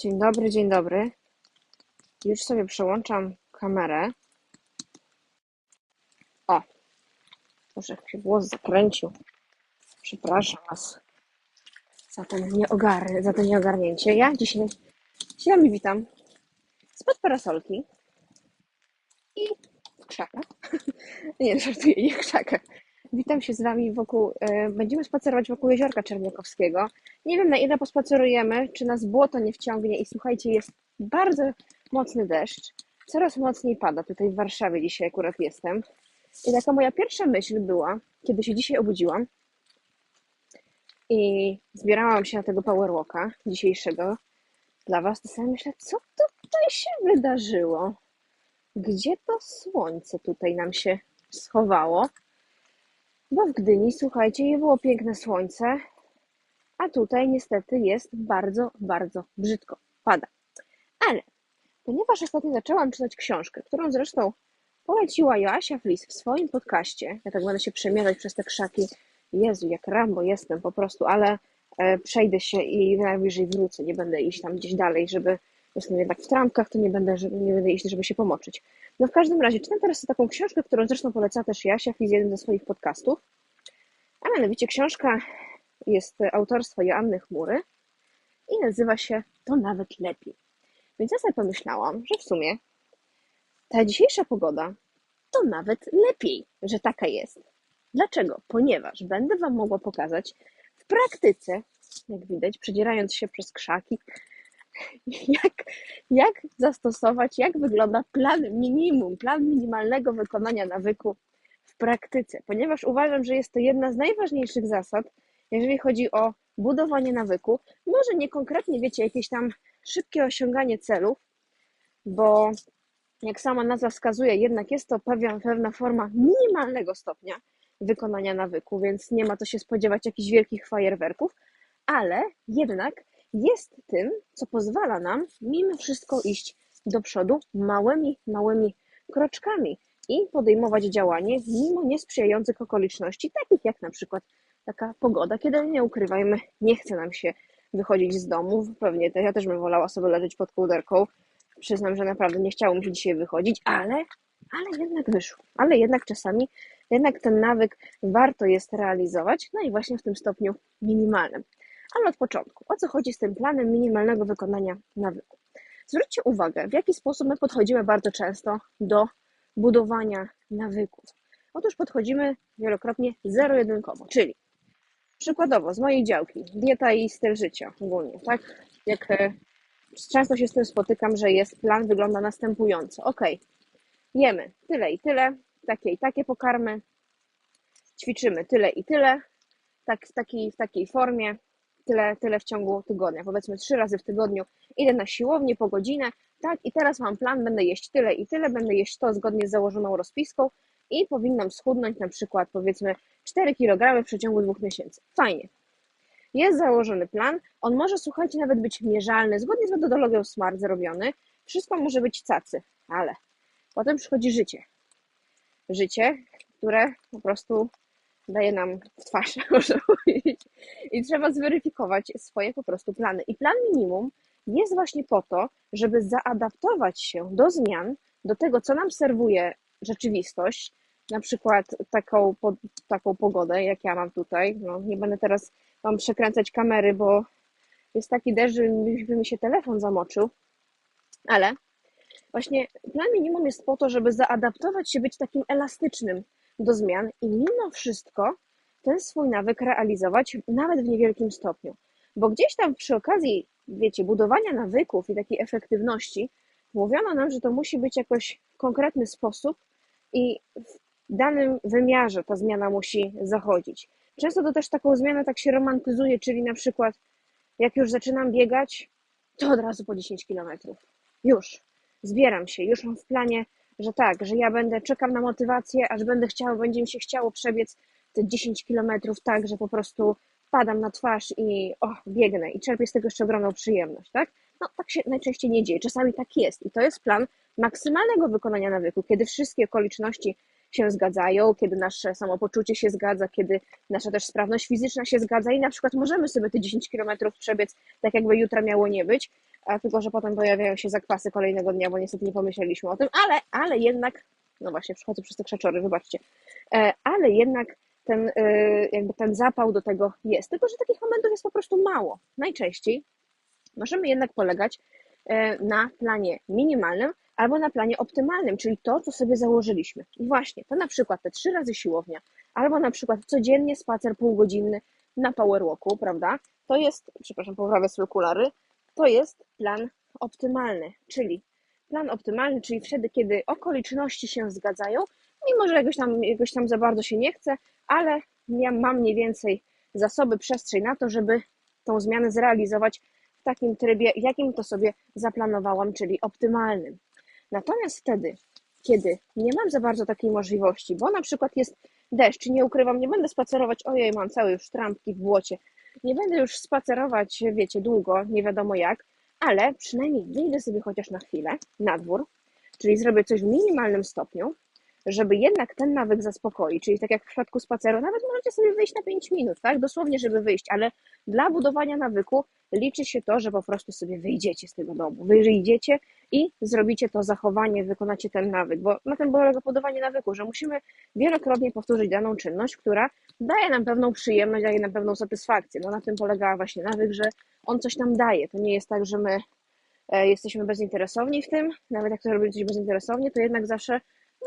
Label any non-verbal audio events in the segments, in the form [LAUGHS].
Dzień dobry, dzień dobry. Już sobie przełączam kamerę. O, może się głos zakręcił. Przepraszam Was za ten nieogary, za to nieogarnięcie. Ja dzisiaj się wami witam spod parasolki i w krzakach. [LAUGHS] Nie, żartuję, nie w krzakach. Witam się z Wami wokół, e, będziemy spacerować wokół Jeziorka Czerniakowskiego. Nie wiem na ile pospacerujemy, czy nas błoto nie wciągnie i słuchajcie, jest bardzo mocny deszcz. Coraz mocniej pada, tutaj w Warszawie dzisiaj akurat jestem. I taka moja pierwsza myśl była, kiedy się dzisiaj obudziłam i zbierałam się na tego powerwalka dzisiejszego dla Was, to sobie myślę, co tutaj się wydarzyło? Gdzie to słońce tutaj nam się schowało? Bo w Gdyni, słuchajcie, nie było piękne słońce, a tutaj niestety jest bardzo, bardzo brzydko. Pada. Ale ponieważ ostatnio zaczęłam czytać książkę, którą zresztą poleciła Joasia Flis w swoim podcaście, ja tak będę się przemierzać przez te krzaki, Jezu, jak Rambo jestem po prostu, ale e, przejdę się i najwyżej wrócę, nie będę iść tam gdzieś dalej, żeby, jestem jednak w trampkach, to nie będę, nie będę iść, żeby się pomoczyć. No w każdym razie, czytam teraz taką książkę, którą zresztą poleca też Jasia Flis, jeden ze swoich podcastów, a mianowicie książka jest autorstwa Joanny Chmury i nazywa się To nawet lepiej. Więc ja sobie pomyślałam, że w sumie ta dzisiejsza pogoda to nawet lepiej, że taka jest. Dlaczego? Ponieważ będę Wam mogła pokazać w praktyce, jak widać, przedzierając się przez krzaki, [LAUGHS] jak, jak zastosować, jak wygląda plan minimum, plan minimalnego wykonania nawyku w praktyce, ponieważ uważam, że jest to jedna z najważniejszych zasad, jeżeli chodzi o budowanie nawyku. Może nie konkretnie, wiecie, jakieś tam szybkie osiąganie celów, bo jak sama nazwa wskazuje, jednak jest to pewna, pewna forma minimalnego stopnia wykonania nawyku, więc nie ma co się spodziewać jakichś wielkich fajerwerków, ale jednak jest tym, co pozwala nam mimo wszystko iść do przodu małymi, małymi kroczkami i podejmować działanie mimo niesprzyjających okoliczności, takich jak na przykład taka pogoda, kiedy nie ukrywajmy, nie chce nam się wychodzić z domu. Pewnie ja też bym wolała sobie leżeć pod kołderką. Przyznam, że naprawdę nie chciało mi się dzisiaj wychodzić, ale, ale jednak wyszło. Ale jednak czasami, jednak ten nawyk warto jest realizować, no i właśnie w tym stopniu minimalnym. Ale od początku, o co chodzi z tym planem minimalnego wykonania nawyku? Zwróćcie uwagę, w jaki sposób my podchodzimy bardzo często do budowania nawyków. Otóż podchodzimy wielokrotnie zero-jedynkowo, czyli przykładowo z mojej działki, dieta i styl życia ogólnie, tak? Jak e, często się z tym spotykam, że jest plan, wygląda następująco. Ok, jemy tyle i tyle, takie i takie pokarmy, ćwiczymy tyle i tyle, tak, w, takiej, w takiej formie, tyle, tyle w ciągu tygodnia. Powiedzmy trzy razy w tygodniu idę na siłownię po godzinę, tak, i teraz mam plan, będę jeść tyle i tyle, będę jeść to zgodnie z założoną rozpiską i powinnam schudnąć na przykład powiedzmy 4 kg w przeciągu dwóch miesięcy. Fajnie. Jest założony plan, on może, słuchajcie, nawet być mierzalny, zgodnie z metodologią SMART zrobiony, wszystko może być cacy, ale potem przychodzi życie. Życie, które po prostu daje nam w twarz, [LAUGHS] można powiedzieć. I trzeba zweryfikować swoje po prostu plany. I plan minimum jest właśnie po to, żeby zaadaptować się do zmian, do tego, co nam serwuje rzeczywistość, na przykład taką, taką pogodę, jak ja mam tutaj. No, nie będę teraz Wam przekręcać kamery, bo jest taki deszcz, że mi się telefon zamoczył, ale właśnie plan minimum jest po to, żeby zaadaptować się, być takim elastycznym do zmian i mimo wszystko ten swój nawyk realizować nawet w niewielkim stopniu. Bo gdzieś tam przy okazji, wiecie, budowania nawyków i takiej efektywności, mówiono nam, że to musi być jakoś w konkretny sposób i w danym wymiarze ta zmiana musi zachodzić. Często to też taką zmianę tak się romantyzuje, czyli na przykład jak już zaczynam biegać, to od razu po 10 kilometrów. Już, zbieram się, już mam w planie, że tak, że ja będę, czekam na motywację, aż będę chciał, będzie mi się chciało przebiec te 10 kilometrów tak, że po prostu padam na twarz i o, biegnę i czerpię z tego jeszcze ogromną przyjemność, tak? No tak się najczęściej nie dzieje, czasami tak jest i to jest plan maksymalnego wykonania nawyku, kiedy wszystkie okoliczności się zgadzają, kiedy nasze samopoczucie się zgadza, kiedy nasza też sprawność fizyczna się zgadza i na przykład możemy sobie te 10 kilometrów przebiec tak jakby jutra miało nie być, tylko, że potem pojawiają się zakwasy kolejnego dnia, bo niestety nie pomyśleliśmy o tym, ale, ale jednak, no właśnie, przychodzę przez te krzaczory, wybaczcie, e, ale jednak ten, e, jakby ten zapał do tego jest, tylko, że takich momentów jest po prostu mało. Najczęściej możemy jednak polegać e, na planie minimalnym albo na planie optymalnym, czyli to, co sobie założyliśmy. I właśnie, to na przykład te trzy razy siłownia, albo na przykład codziennie spacer półgodzinny na powerwalku, prawda? To jest, przepraszam, poprawię sobie okulary, to jest plan optymalny, czyli plan optymalny, czyli wtedy, kiedy okoliczności się zgadzają, mimo że jakoś tam, jakoś tam za bardzo się nie chce, ale ja mam mniej więcej zasoby, przestrzeń na to, żeby tą zmianę zrealizować w takim trybie, jakim to sobie zaplanowałam, czyli optymalnym. Natomiast wtedy, kiedy nie mam za bardzo takiej możliwości, bo na przykład jest deszcz, nie ukrywam, nie będę spacerować, ojej, mam całe już trampki w błocie, nie będę już spacerować, wiecie, długo, nie wiadomo jak, ale przynajmniej wyjdę sobie chociaż na chwilę na dwór, czyli zrobię coś w minimalnym stopniu, żeby jednak ten nawyk zaspokoić, czyli tak jak w przypadku spaceru, nawet możecie sobie wyjść na 5 minut, tak, dosłownie, żeby wyjść, ale dla budowania nawyku liczy się to, że po prostu sobie wyjdziecie z tego domu, wyjdziecie i zrobicie to zachowanie, wykonacie ten nawyk, bo na tym polega budowanie nawyku, że musimy wielokrotnie powtórzyć daną czynność, która daje nam pewną przyjemność, daje nam pewną satysfakcję. No na tym polega właśnie nawyk, że on coś nam daje. To nie jest tak, że my e, jesteśmy bezinteresowni w tym, nawet jak to robimy coś bezinteresownie, to jednak zawsze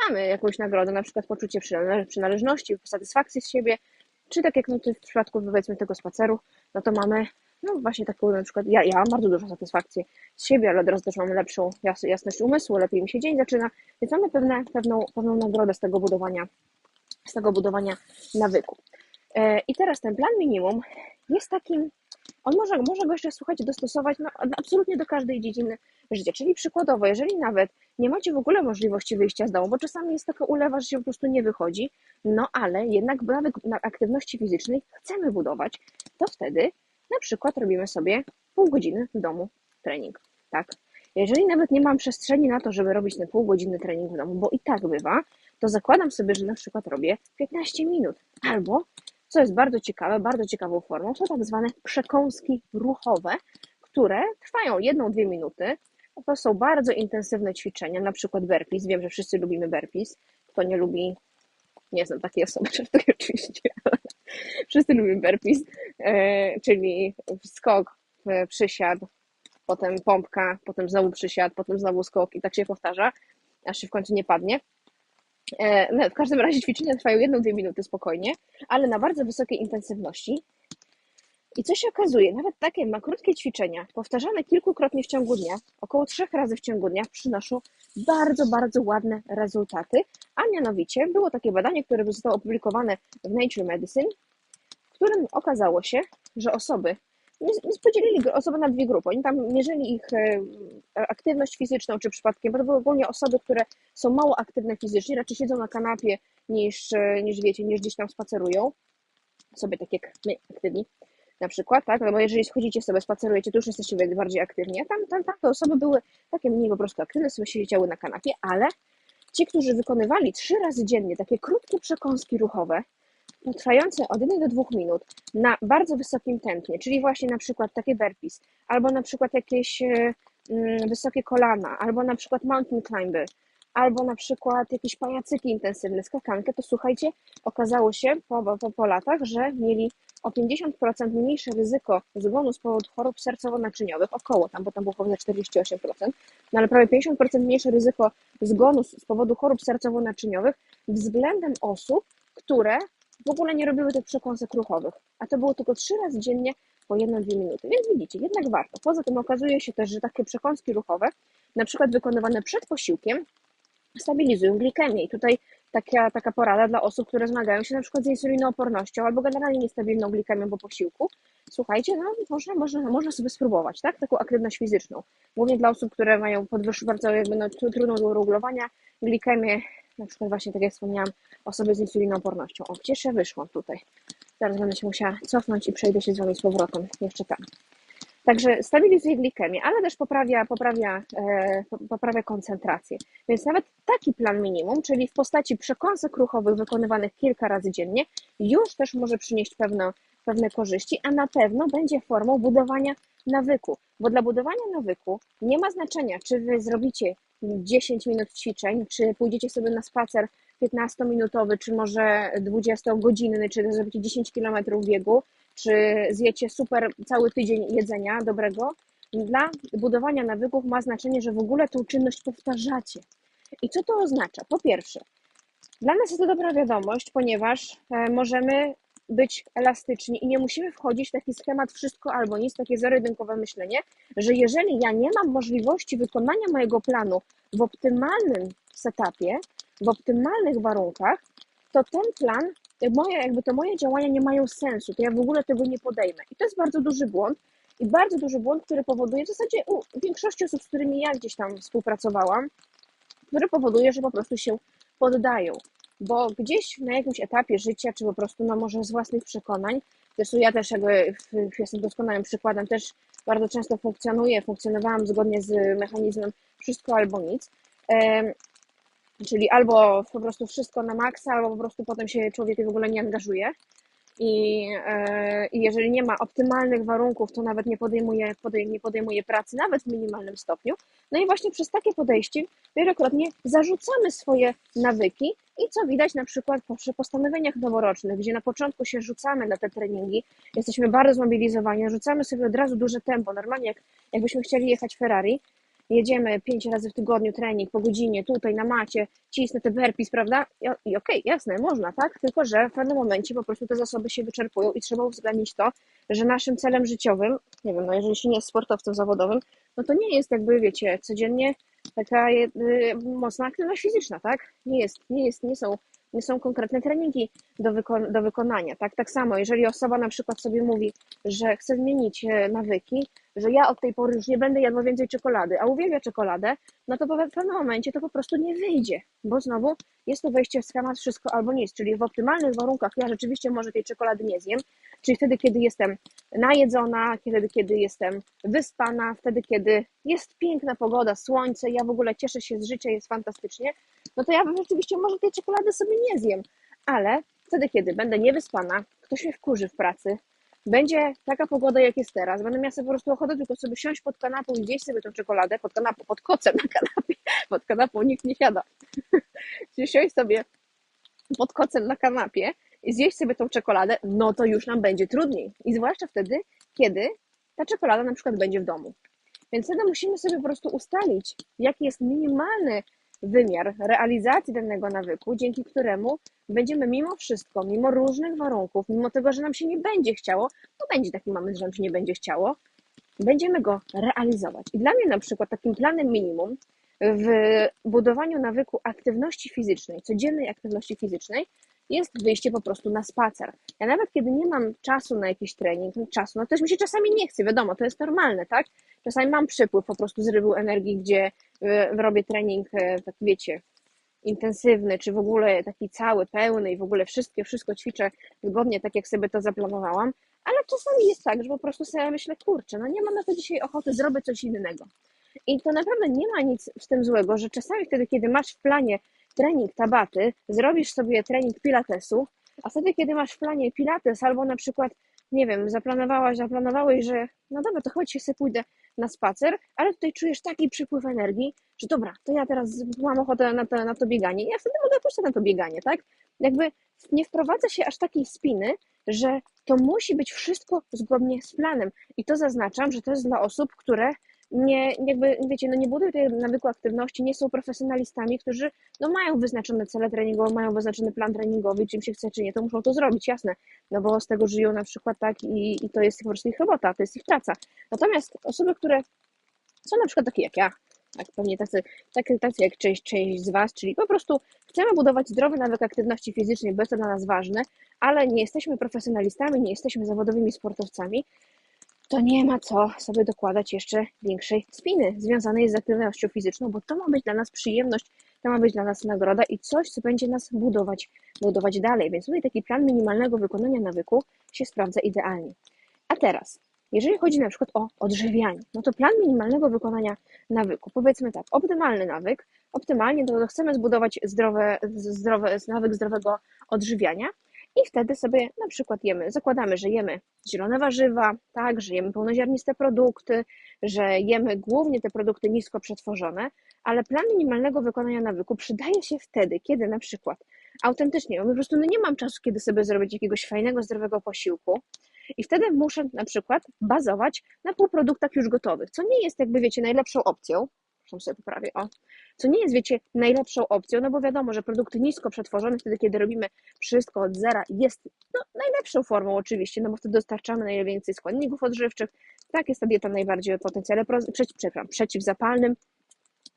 mamy jakąś nagrodę, na przykład poczucie przynależności, satysfakcji z siebie, czy tak jak no, w przypadku powiedzmy tego spaceru, no to mamy no właśnie taką na przykład, ja, ja mam bardzo dużą satysfakcję z siebie, ale od razu też mam lepszą jas, jasność umysłu, lepiej mi się dzień zaczyna, więc mamy pewne, pewną, pewną nagrodę z tego budowania, z tego budowania nawyku. E, I teraz ten plan minimum jest takim, on może, może go jeszcze, słuchajcie, dostosować no, absolutnie do każdej dziedziny życia. Czyli przykładowo, jeżeli nawet nie macie w ogóle możliwości wyjścia z domu, bo czasami jest taka ulewa, że się po prostu nie wychodzi, no ale jednak nawyk na aktywności fizycznej chcemy budować, to wtedy na przykład robimy sobie pół godziny w domu trening, tak? Jeżeli nawet nie mam przestrzeni na to, żeby robić ten pół godziny trening w domu, bo i tak bywa, to zakładam sobie, że na przykład robię 15 minut. Albo, co jest bardzo ciekawe, bardzo ciekawą formą, są tak zwane przekąski ruchowe, które trwają jedną, dwie minuty. To są bardzo intensywne ćwiczenia, na przykład burpees. Wiem, że wszyscy lubimy burpees. Kto nie lubi, nie znam takiej osoby, [LAUGHS] oczywiście, ale wszyscy lubimy burpees, e, czyli skok, e, przysiad, potem pompka, potem znowu przysiad, potem znowu skok i tak się powtarza, aż się w końcu nie padnie. E, no, w każdym razie ćwiczenia trwają jedną, dwie minuty spokojnie, ale na bardzo wysokiej intensywności. I co się okazuje, nawet takie ma krótkie ćwiczenia, powtarzane kilkukrotnie w ciągu dnia, około trzech razy w ciągu dnia, przynoszą bardzo, bardzo ładne rezultaty. A mianowicie było takie badanie, które zostało opublikowane w Nature Medicine, w którym okazało się, że osoby, podzielili osoby na dwie grupy. Oni tam mierzyli ich e, aktywność fizyczną, czy przypadkiem, bo to były ogólnie osoby, które są mało aktywne fizycznie, raczej siedzą na kanapie niż, e, niż wiecie, niż gdzieś tam spacerują. Sobie tak jak my, aktywni na przykład, tak? No bo jeżeli schodzicie sobie, spacerujecie, to już jesteście bardziej aktywni, a tam, tam, tam te osoby były takie mniej po prostu aktywne, sobie siedziały na kanapie, ale ci, którzy wykonywali trzy razy dziennie takie krótkie przekąski ruchowe, trwające od 1 do 2 minut na bardzo wysokim tętnie, czyli właśnie na przykład takie burpees, albo na przykład jakieś e, wysokie kolana, albo na przykład mountain climber, albo na przykład jakieś pajacyki intensywne, skakankę, to słuchajcie, okazało się po, po, po latach, że mieli o 50% mniejsze ryzyko zgonu z powodu chorób sercowo-naczyniowych, około tam, bo tam było powyżej 48%, no ale prawie 50% mniejsze ryzyko zgonu z powodu chorób sercowo-naczyniowych względem osób, które w ogóle nie robiły tych przekąsek ruchowych, a to było tylko trzy razy dziennie po 1-2 minuty. Więc widzicie, jednak warto. Poza tym okazuje się też, że takie przekąski ruchowe, na przykład wykonywane przed posiłkiem, stabilizują glikemię. I tutaj taka, taka porada dla osób, które zmagają się na przykład z insulinoopornością albo generalnie niestabilną glikemią po posiłku. Słuchajcie, no można, można, można sobie spróbować, tak? Taką aktywność fizyczną. Głównie dla osób, które mają podwyż, bardzo jakby no, trudną do uregulowania glikemię, na przykład właśnie tak jak wspomniałam, osoby z insulinoopornością. O, gdzież ja wyszłam tutaj? Zaraz będę się musiała cofnąć i przejdę się z Wami z powrotem. Jeszcze tam. Także stabilizuje glikemię, ale też poprawia, poprawia, e, poprawia koncentrację. Więc nawet taki plan minimum, czyli w postaci przekąsek ruchowych wykonywanych kilka razy dziennie, już też może przynieść pewne, pewne korzyści, a na pewno będzie formą budowania nawyku. Bo dla budowania nawyku nie ma znaczenia, czy wy zrobicie 10 minut ćwiczeń, czy pójdziecie sobie na spacer 15-minutowy, czy może 20-godzinny, czy zrobicie 10 km biegu, czy zjecie super cały tydzień jedzenia dobrego. Dla budowania nawyków ma znaczenie, że w ogóle tą czynność powtarzacie. I co to oznacza? Po pierwsze, dla nas jest to dobra wiadomość, ponieważ e, możemy być elastyczni i nie musimy wchodzić w taki schemat wszystko albo nic, takie zero-jedynkowe myślenie, że jeżeli ja nie mam możliwości wykonania mojego planu w optymalnym setupie, w optymalnych warunkach, to ten plan, moje, jakby to moje działania nie mają sensu, to ja w ogóle tego nie podejmę. I to jest bardzo duży błąd i bardzo duży błąd, który powoduje w zasadzie u większości osób, z którymi ja gdzieś tam współpracowałam, który powoduje, że po prostu się poddają bo gdzieś na jakimś etapie życia, czy po prostu no może z własnych przekonań, zresztą ja też jakby jestem doskonałym przykładem, też bardzo często funkcjonuję, funkcjonowałam zgodnie z mechanizmem wszystko albo nic, czyli albo po prostu wszystko na maksa, albo po prostu potem się człowiek w ogóle nie angażuje. I, e, I jeżeli nie ma optymalnych warunków, to nawet nie podejmuje, podej, nie podejmuje pracy, nawet w minimalnym stopniu. No i właśnie przez takie podejście wielokrotnie zarzucamy swoje nawyki i co widać na przykład przy postanowieniach noworocznych, gdzie na początku się rzucamy na te treningi, jesteśmy bardzo zmobilizowani, rzucamy sobie od razu duże tempo, normalnie jak, jakbyśmy chcieli jechać Ferrari, jedziemy pięć razy w tygodniu trening po godzinie, tutaj na macie, cisnę te burpees, prawda? I, i okej, okay, jasne, można, tak? Tylko, że w pewnym momencie po prostu te zasoby się wyczerpują i trzeba uwzględnić to, że naszym celem życiowym, nie wiem, no jeżeli się nie jest sportowcem zawodowym, no to nie jest jakby, wiecie, codziennie taka y, mocna aktywność fizyczna, tak? Nie jest, nie jest, nie są są konkretne treningi do, wyko- do wykonania. Tak? tak samo, jeżeli osoba na przykład sobie mówi, że chce zmienić e, nawyki, że ja od tej pory już nie będę jadła więcej czekolady, a uwielbia czekoladę, no to w pewnym momencie to po prostu nie wyjdzie, bo znowu jest to wejście w schemat wszystko albo nic, czyli w optymalnych warunkach ja rzeczywiście może tej czekolady nie zjem, czyli wtedy, kiedy jestem najedzona, kiedy, kiedy jestem wyspana, wtedy, kiedy jest piękna pogoda, słońce, ja w ogóle cieszę się z życia, jest fantastycznie, no to ja rzeczywiście może tej czekolady sobie nie zjem, ale wtedy, kiedy będę niewyspana, ktoś mnie wkurzy w pracy, będzie taka pogoda, jak jest teraz, będę miała sobie po prostu ochotę tylko sobie siąść pod kanapą i zjeść sobie tą czekoladę, pod kanapą, pod kocem na kanapie, pod kanapą nikt nie siada, [LAUGHS] czyli siąść sobie pod kocem na kanapie i zjeść sobie tą czekoladę, no to już nam będzie trudniej. I zwłaszcza wtedy, kiedy ta czekolada na przykład będzie w domu. Więc wtedy musimy sobie po prostu ustalić, jaki jest minimalny wymiar realizacji danego nawyku, dzięki któremu będziemy mimo wszystko, mimo różnych warunków, mimo tego, że nam się nie będzie chciało, to będzie taki moment, że nam się nie będzie chciało, będziemy go realizować. I dla mnie na przykład takim planem minimum w budowaniu nawyku aktywności fizycznej, codziennej aktywności fizycznej, jest wyjście po prostu na spacer. Ja nawet kiedy nie mam czasu na jakiś trening, czasu, no też mi się czasami nie chce, wiadomo, to jest normalne, tak? Czasami mam przypływ po prostu zrywu energii, gdzie e, robię trening, e, tak wiecie, intensywny, czy w ogóle taki cały, pełny i w ogóle wszystkie, wszystko ćwiczę zgodnie tak, jak sobie to zaplanowałam, ale czasami jest tak, że po prostu sobie myślę, kurczę, no nie mam na to dzisiaj ochoty, zrobię coś innego. I to naprawdę nie ma nic w tym złego, że czasami wtedy, kiedy masz w planie trening tabaty, zrobisz sobie trening pilatesu, a wtedy, kiedy masz w planie pilates albo na przykład, nie wiem, zaplanowałaś, zaplanowałeś, że no dobra, to chodź się sobie pójdę na spacer, ale tutaj czujesz taki przypływ energii, że dobra, to ja teraz mam ochotę na to, na to bieganie ja wtedy mogę pójść na to bieganie, tak? Jakby nie wprowadza się aż takiej spiny, że to musi być wszystko zgodnie z planem. I to zaznaczam, że to jest dla osób, które nie, jakby, wiecie, no nie budują tej nawyku aktywności, nie są profesjonalistami, którzy no mają wyznaczone cele treningowe, mają wyznaczony plan treningowy, czym się chce, czy nie, to muszą to zrobić, jasne, no bo z tego żyją na przykład tak i, i to jest po prostu ich robota, to jest ich praca. Natomiast osoby, które są na przykład takie jak ja, tak pewnie tacy, tacy, tacy jak część, część z Was, czyli po prostu chcemy budować zdrowy nawyk aktywności fizycznej, bo jest to dla nas ważne, ale nie jesteśmy profesjonalistami, nie jesteśmy zawodowymi sportowcami, to nie ma co sobie dokładać jeszcze większej spiny związanej z aktywnością fizyczną, bo to ma być dla nas przyjemność, to ma być dla nas nagroda i coś, co będzie nas budować, budować dalej. Więc tutaj taki plan minimalnego wykonania nawyku się sprawdza idealnie. A teraz, Jeżeli chodzi na przykład o odżywianie, no to plan minimalnego wykonania nawyku, powiedzmy tak, optymalny nawyk, optymalnie to chcemy zbudować zdrowe, zdrowe, nawyk zdrowego odżywiania i wtedy sobie na przykład jemy, zakładamy, że jemy zielone warzywa, tak, że jemy pełnoziarniste produkty, że jemy głównie te produkty nisko przetworzone, ale plan minimalnego wykonania nawyku przydaje się wtedy, kiedy na przykład autentycznie, po prostu no nie mam czasu, kiedy sobie zrobić jakiegoś fajnego, zdrowego posiłku i wtedy muszę na przykład bazować na półproduktach już gotowych, co nie jest jakby, wiecie, najlepszą opcją, Zresztą sobie poprawię, o, co nie jest, wiecie, najlepszą opcją, no bo wiadomo, że produkty nisko przetworzone, wtedy kiedy robimy wszystko od zera, jest no, najlepszą formą oczywiście, no bo wtedy dostarczamy najwięcej składników odżywczych, tak jest ta dieta najbardziej o potencjale przeciw, przeciwzapalnym,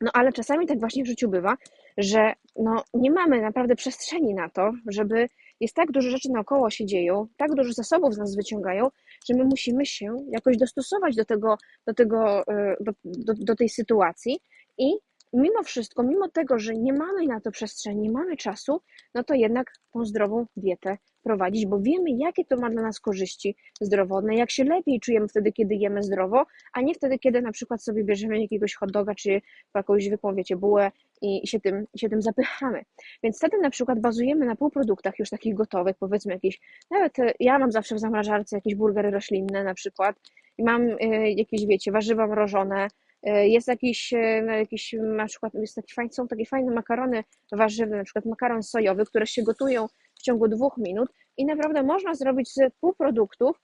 no ale czasami tak właśnie w życiu bywa, że no, nie mamy naprawdę przestrzeni na to, żeby jest tak dużo rzeczy naokoło się dzieją, tak dużo zasobów z nas wyciągają, że my musimy się jakoś dostosować do tego, do, tego, e, do, do, do tej sytuacji. I mimo wszystko, mimo tego, że nie mamy na to przestrzeni, nie mamy czasu, no to jednak tą zdrową dietę prowadzić, bo wiemy, jakie to ma dla nas korzyści zdrowotne, jak się lepiej czujemy wtedy, kiedy jemy zdrowo, a nie wtedy, kiedy na przykład sobie bierzemy jakiegoś hot doga, czy jakąś zwykłą, wiecie, bułę i się tym, się tym zapychamy. Więc wtedy na przykład bazujemy na półproduktach już takich gotowych, powiedzmy jakieś, nawet e, ja mam zawsze w zamrażarce jakieś burgery roślinne na przykład i mam e, jakieś, wiecie, warzywa mrożone, E, jest jakiś, e, jakiś na przykład jest taki są takie fajne makarony warzywne, na przykład makaron sojowy, które się gotują w ciągu dwóch minut i naprawdę można zrobić z półproduktów,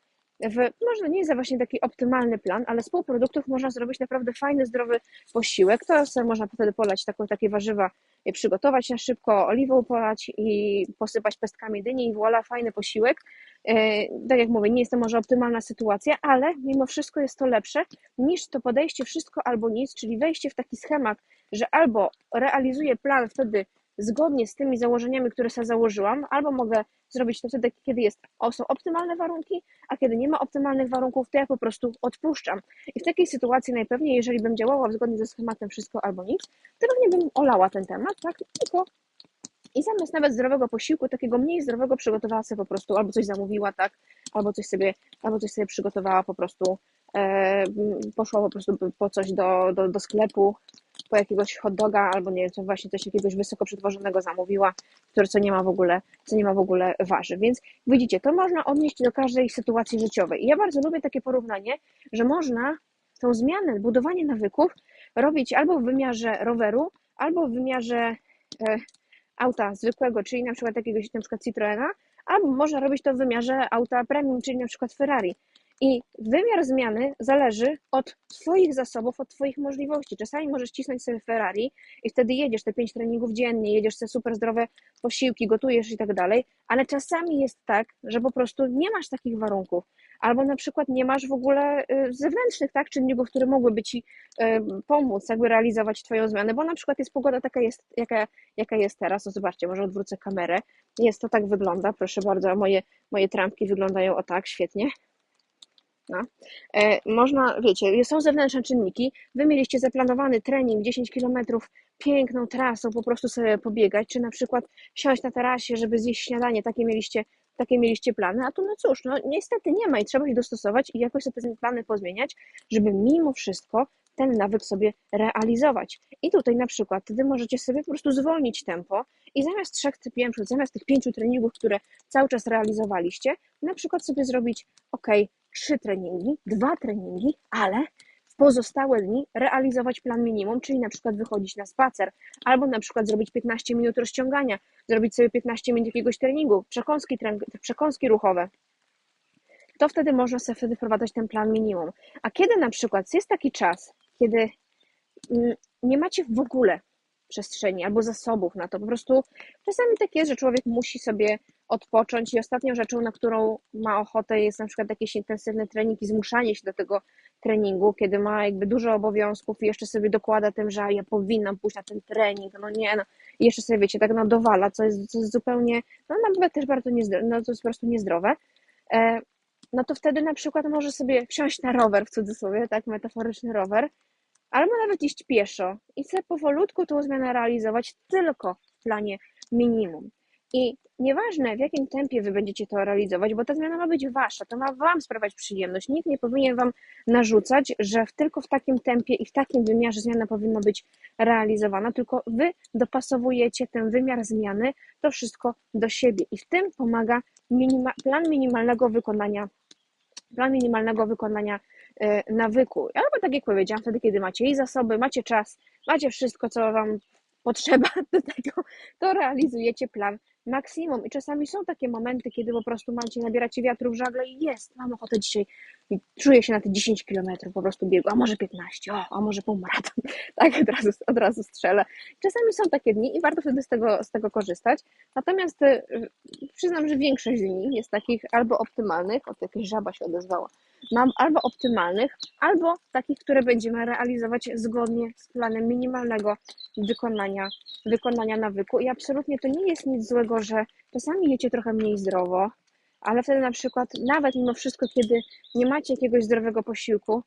w, może nie jest właśnie taki optymalny plan, ale z półproduktów można zrobić naprawdę fajny, zdrowy posiłek. To sobie można wtedy polać taką, takie warzywa, przygotować na szybko, oliwą polać i posypać pestkami dyni i voilà, fajny posiłek. E, tak jak mówię, nie jest to może optymalna sytuacja, ale mimo wszystko jest to lepsze niż to podejście wszystko albo nic, czyli wejście w taki schemat, że albo realizuję plan wtedy zgodnie z tymi założeniami, które sobie założyłam, albo mogę zrobić to wtedy, kiedy jest, są optymalne warunki, a kiedy nie ma optymalnych warunków, to ja po prostu odpuszczam. I w takiej sytuacji najpewniej, jeżeli bym działała zgodnie ze schematem wszystko albo nic, to pewnie bym olała ten temat, tak? Tylko i zamiast nawet zdrowego posiłku, takiego mniej zdrowego, przygotowała sobie po prostu, albo coś zamówiła, tak, albo coś sobie, albo coś sobie przygotowała po prostu, e, poszła po prostu po coś do, do, do sklepu, po jakiegoś hot doga, albo nie wiem, właśnie coś jakiegoś wysoko przetworzonego zamówiła, które co nie ma w ogóle, co nie ma w ogóle warzyw. Więc widzicie, to można odnieść do każdej sytuacji życiowej. I ja bardzo lubię takie porównanie, że można tą zmianę, budowanie nawyków robić albo w wymiarze roweru, albo w wymiarze e, auta zwykłego, czyli na przykład jakiegoś na przykład Citroena, albo można robić to w wymiarze auta premium, czyli na przykład Ferrari. I wymiar zmiany zależy od Twoich zasobów, od Twoich możliwości. Czasami możesz cisnąć sobie Ferrari i wtedy jedziesz te pięć treningów dziennie, jedziesz sobie super zdrowe posiłki, gotujesz i tak dalej, ale czasami jest tak, że po prostu nie masz takich warunków, albo na przykład nie masz w ogóle y, zewnętrznych tak, czynników, które mogłyby Ci y, pomóc jakby realizować Twoją zmianę, bo na przykład jest pogoda taka, jest, jaka, jaka jest teraz, o zobaczcie, może odwrócę kamerę, jest to tak wygląda, proszę bardzo, moje, moje trampki wyglądają o tak, świetnie, no. E, można, wiecie, są zewnętrzne czynniki. Wy mieliście zaplanowany trening 10 km, piękną trasą, po prostu sobie pobiegać, czy na przykład siąść na tarasie, żeby zjeść śniadanie, takie mieliście, takie mieliście plany, a tu no cóż, no niestety nie ma i trzeba się dostosować i jakoś sobie te plany pozmieniać, żeby mimo wszystko ten nawyk sobie realizować. I tutaj na przykład Wy możecie sobie po prostu zwolnić tempo i zamiast trzech, zamiast tych pięciu treningów, które cały czas realizowaliście, na przykład sobie zrobić, ok, trzy treningi, dwa treningi, ale w pozostałe dni realizować plan minimum, czyli na przykład wychodzić na spacer, albo na przykład zrobić 15 minut rozciągania, zrobić sobie 15 minut jakiegoś treningu, przekąski, przekąski ruchowe. To wtedy można sobie wtedy wprowadzać ten plan minimum. A kiedy na przykład jest taki czas, kiedy mm, nie macie w ogóle przestrzeni albo zasobów na to. Po prostu czasami tak jest, że człowiek musi sobie odpocząć i ostatnią rzeczą, na którą ma ochotę jest na przykład jakiś intensywny trening i zmuszanie się do tego treningu, kiedy ma jakby dużo obowiązków i jeszcze sobie dokłada tym, że ja powinnam pójść na ten trening, no nie, no i jeszcze sobie wiecie, tak no dowala, co jest, co jest zupełnie, no nawet też bardzo niezdrowe, no to jest po prostu niezdrowe, e, no to wtedy na przykład może sobie wsiąść na rower w cudzysłowie, tak, metaforyczny rower albo nawet iść pieszo i sobie powolutku tą zmianę realizować tylko w planie minimum. I nieważne, w jakim tempie wy będziecie to realizować, bo ta zmiana ma być wasza, to ma wam sprawiać przyjemność. Nikt nie powinien wam narzucać, że tylko w takim tempie i w takim wymiarze zmiana powinna być realizowana, tylko wy dopasowujecie ten wymiar zmiany, to wszystko do siebie. I w tym pomaga minima, plan minimalnego wykonania, plan minimalnego wykonania e, nawyku. Albo tak jak powiedziałam, wtedy, kiedy macie i zasoby, macie czas, macie wszystko, co wam potrzeba do tego, to realizujecie plan maksimum. I czasami są takie momenty, kiedy po prostu macie, nabieracie wiatru w żagle i jest, mam ochotę dzisiaj, i czuję się na te 10 kilometrów po prostu biegu, a może 15, o, a może półmaraton, [LAUGHS] tak, od razu, od razu strzelę. Czasami są takie dni i warto wtedy z tego, z tego korzystać. Natomiast y, przyznam, że większość dni jest takich albo optymalnych, o jakaś żaba się odezwała, mam albo optymalnych, albo takich, które będziemy realizować zgodnie z planem minimalnego wykonania, wykonania nawyku. I absolutnie to nie jest nic złego, że czasami jecie trochę mniej zdrowo, ale wtedy na przykład, nawet mimo wszystko, kiedy nie macie jakiegoś zdrowego posiłku,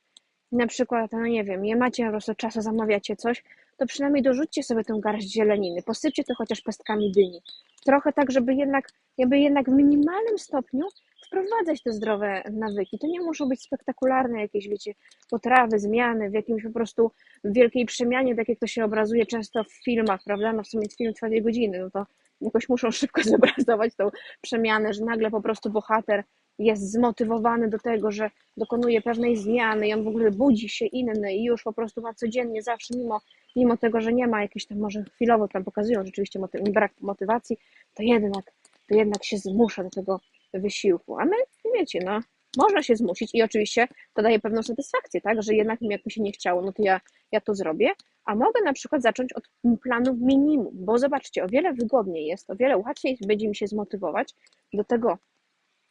na przykład, no nie wiem, nie macie po prostu czasu, zamawiacie coś, to przynajmniej dorzućcie sobie tę garść zieleniny, posypcie to chociaż pestkami dyni. Trochę tak, żeby jednak, jakby jednak w minimalnym stopniu wprowadzać te zdrowe nawyki. To nie muszą być spektakularne jakieś, wiecie, potrawy, zmiany w jakimś po prostu wielkiej przemianie, tak jak to się obrazuje często w filmach, prawda? No w sumie film trwa dwie godziny, no to jakoś muszą szybko [LAUGHS] zobrazować tą przemianę, że nagle po prostu bohater jest zmotywowany do tego, że dokonuje pewnej zmiany i on w ogóle budzi się inny i już po prostu ma codziennie, zawsze, mimo, mimo tego, że nie ma jakiejś tam, może chwilowo tam pokazują rzeczywiście moty- brak motywacji, to jednak, to jednak się zmusza do tego wysiłku. A my, wiecie, no, można się zmusić i oczywiście to daje pewną satysfakcję, tak, że jednak jak mi się nie chciało, no to ja, ja to zrobię, a mogę na przykład zacząć od planu minimum, bo zobaczcie, o wiele wygodniej jest, o wiele łatwiej będzie mi się zmotywować do tego,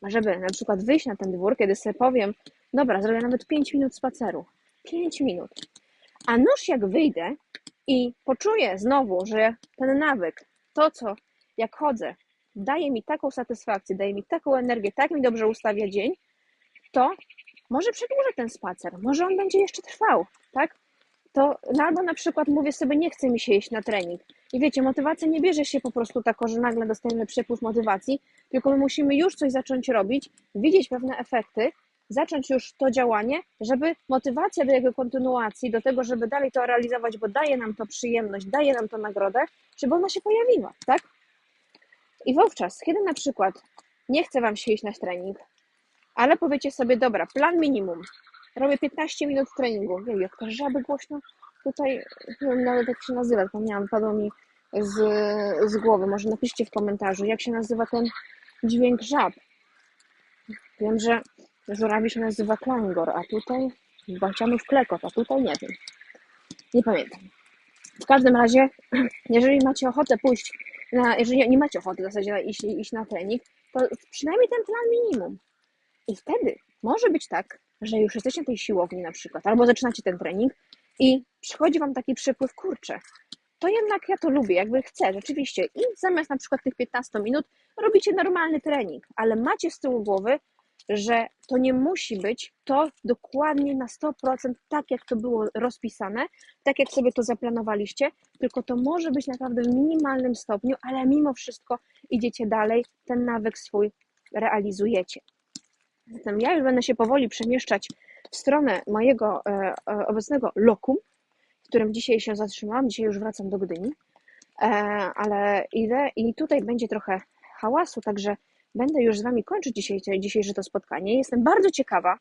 żeby na przykład wyjść na ten dwór, kiedy sobie powiem, dobra, zrobię nawet 5 minut spaceru. 5 minut. A nóż jak wyjdę i poczuję znowu, że ten nawyk, to co jak chodzę, daje mi taką satysfakcję, daje mi taką energię, tak mi dobrze ustawia dzień, to może przedłużę ten spacer, może on będzie jeszcze trwał, tak? To albo na przykład mówię sobie, nie chce mi się iść na trening. I wiecie, motywacja nie bierze się po prostu tak, że nagle dostajemy przepływ motywacji, tylko my musimy już coś zacząć robić, widzieć pewne efekty, zacząć już to działanie, żeby motywacja do jego kontynuacji, do tego, żeby dalej to realizować, bo daje nam to przyjemność, daje nam to nagrodę, żeby ona się pojawiła, tak? I wówczas, kiedy na przykład nie chce Wam się iść na trening, ale powiecie sobie, dobra, plan minimum, robię 15 minut treningu, wiem, jak to żaby głośno tutaj, nie wiem nawet jak się nazywa, zapomniałam, padło mi z, z głowy, może napiszcie w komentarzu, jak się nazywa ten dźwięk żab. Wiem, że żurawi się nazywa klangor, a tutaj bacianów klekot, a tutaj nie wiem. Nie pamiętam. W każdym razie, [CLEARS THROAT] jeżeli macie ochotę pójść, na, jeżeli nie macie ochoty w zasadzie iść, iść na trening, to przynajmniej ten plan minimum. I wtedy może być tak, że już jesteście na tej siłowni na przykład, albo zaczynacie ten trening i przychodzi wam taki przypływ, kurczę, to jednak ja to lubię, jakby chcę, rzeczywiście. I zamiast na przykład tych 15 minut robicie normalny trening, ale macie z tyłu głowy, że to nie musi być to dokładnie na 100% tak, jak to było rozpisane, tak jak sobie to zaplanowaliście, tylko to może być naprawdę w minimalnym stopniu, ale mimo wszystko idziecie dalej, ten nawyk swój realizujecie. Zatem ja już będę się powoli przemieszczać w stronę mojego e, e, obecnego lokum, w którym dzisiaj się zatrzymałam. Dzisiaj już wracam do Gdyni, e, ale idę i tutaj będzie trochę hałasu, także będę już z Wami kończyć dzisiaj, dzisiejsze to spotkanie. Jestem bardzo ciekawa,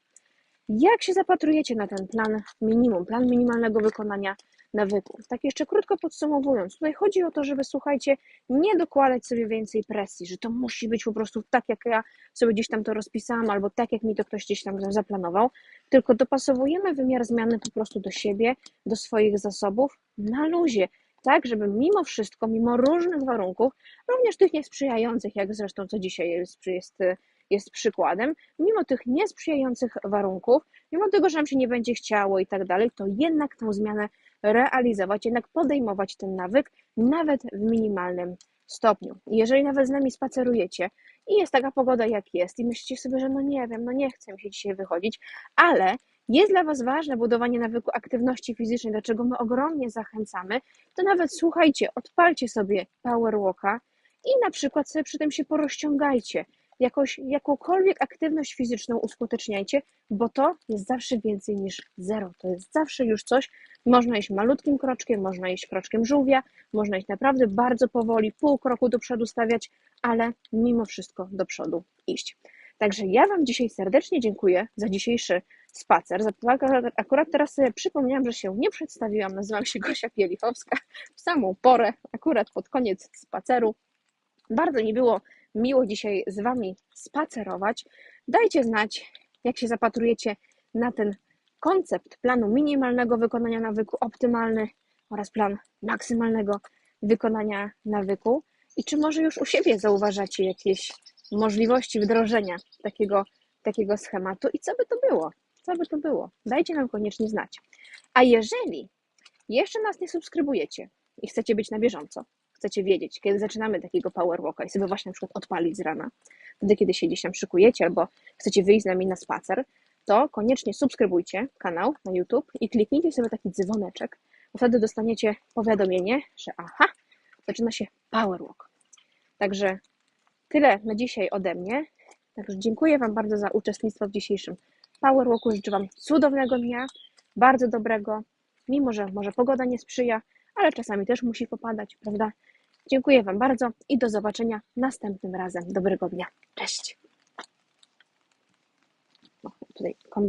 jak się zapatrujecie na ten plan minimum, plan minimalnego wykonania nawyków. Tak jeszcze krótko podsumowując, tutaj chodzi o to, żeby słuchajcie, nie dokładać sobie więcej presji, że to musi być po prostu tak, jak ja sobie gdzieś tam to rozpisałam, albo tak, jak mi to ktoś gdzieś tam zaplanował, tylko dopasowujemy wymiar zmiany po prostu do siebie, do swoich zasobów na luzie, tak, żeby mimo wszystko, mimo różnych warunków, również tych niesprzyjających, jak zresztą co dzisiaj jest, jest jest przykładem, mimo tych niesprzyjających warunków, mimo tego, że nam się nie będzie chciało i tak dalej, to jednak tę zmianę realizować, jednak podejmować ten nawyk, nawet w minimalnym stopniu. Jeżeli nawet z nami spacerujecie i jest taka pogoda, jak jest, i myślicie sobie, że no nie wiem, no nie chcę mi się dzisiaj wychodzić, ale jest dla Was ważne budowanie nawyku aktywności fizycznej, do czego my ogromnie zachęcamy, to nawet słuchajcie, odpalcie sobie power walka i na przykład sobie przy tym się porozciągajcie. Jakoś, jakąkolwiek aktywność fizyczną uskuteczniajcie, bo to jest zawsze więcej niż zero. To jest zawsze już coś. Można iść malutkim kroczkiem, można iść kroczkiem żółwia, można iść naprawdę bardzo powoli, pół kroku do przodu stawiać, ale mimo wszystko do przodu iść. Także ja Wam dzisiaj serdecznie dziękuję za dzisiejszy spacer. Akurat, akurat teraz sobie przypomniałam, że się nie przedstawiłam. Nazywam się Gosia Pielichowska. W samą porę, akurat pod koniec spaceru. Bardzo mi było miło dzisiaj z Wami spacerować. Dajcie znać, jak się zapatrujecie na ten koncept planu minimalnego wykonania nawyku, optymalny oraz plan maksymalnego wykonania nawyku. I czy może już u siebie zauważacie jakieś możliwości wdrożenia takiego, takiego schematu i co by to było? Co by to było? Dajcie nam koniecznie znać. A jeżeli jeszcze nas nie subskrybujecie i chcecie być na bieżąco, chcecie wiedzieć, kiedy zaczynamy takiego power walka i sobie właśnie na przykład odpalić z rana, wtedy kiedy się gdzieś tam szykujecie albo chcecie wyjść z nami na spacer, to koniecznie subskrybujcie kanał na YouTube i kliknijcie sobie taki dzwoneczek, bo wtedy dostaniecie powiadomienie, że aha, zaczyna się power walk. Także tyle na dzisiaj ode mnie. Także dziękuję Wam bardzo za uczestnictwo w dzisiejszym Power Walku. Życzę Wam cudownego dnia, bardzo dobrego, mimo że może pogoda nie sprzyja, ale czasami też musi popadać, prawda? Dziękuję Wam bardzo i do zobaczenia następnym razem. Dobrego dnia. Cześć. O, tutaj kombin